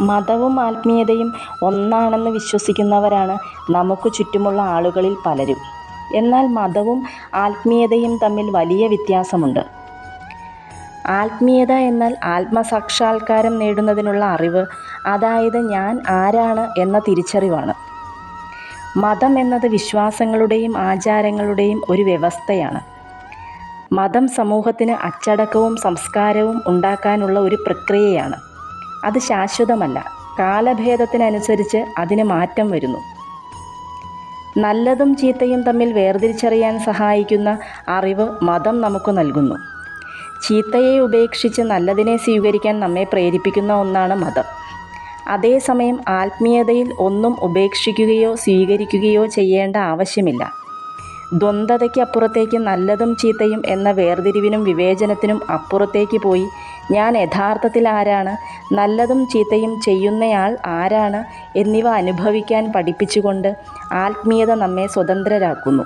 മതവും ആത്മീയതയും ഒന്നാണെന്ന് വിശ്വസിക്കുന്നവരാണ് നമുക്ക് ചുറ്റുമുള്ള ആളുകളിൽ പലരും. എന്നാൽ മതവും ആത്മീയതയും തമ്മിൽ വലിയ വ്യത്യാസമുണ്ട്. ആത്മീയത എന്നാൽ ആത്മസാക്ഷാത്കാരം നേടുന്നതിനുള്ള അറിവ് അതായത് ഞാൻ ആരാണ് എന്ന തിരിച്ചറിവാണ്. മതം എന്നത് വിശ്വാസങ്ങളുടെയും ആചാരങ്ങളുടെയും ഒരു വ്യവസ്ഥയാണ്. മതം സമൂഹത്തിന് അച്ചടക്കവും സംസ്കാരവും ഉണ്ടാക്കാനുള്ള ഒരു പ്രക്രിയയാണ്. അത് ശാശ്വതമല്ല. കാലഭേദത്തിനനുസരിച്ച് അതിന് മാറ്റം വരുന്നു. നല്ലതും ചീത്തയും തമ്മിൽ വേർതിരിച്ചറിയാൻ സഹായിക്കുന്ന അറിവ് മതം നമുക്ക് നൽകുന്നു. ചീത്തയെ ഉപേക്ഷിച്ച് നല്ലതിനെ സ്വീകരിക്കാൻ നമ്മെ പ്രേരിപ്പിക്കുന്ന ഒന്നാണ് മതം. അതേസമയം ആത്മീയതയിൽ ഒന്നും ഉപേക്ഷിക്കുകയോ സ്വീകരിക്കുകയോ ചെയ്യേണ്ട ആവശ്യമില്ല. ദ്വന്ദ്വതയ്ക്ക് അപ്പുറത്തേക്ക് നല്ലതും ചീത്തയും എന്ന വേർതിരിവിനും വിവേചനത്തിനും അപ്പുറത്തേക്ക് പോയി. ഞാൻ യഥാർത്ഥത്തിൽ ആരാണ്? നല്ലതും ചീത്തയും ചെയ്യുന്നയാൾ ആരാണ്? എന്നിവ അനുഭവിക്കാൻ പഠിപ്പിച്ചുകൊണ്ട് ആത്മീയത നമ്മെ സ്വതന്ത്രരാക്കുന്നു.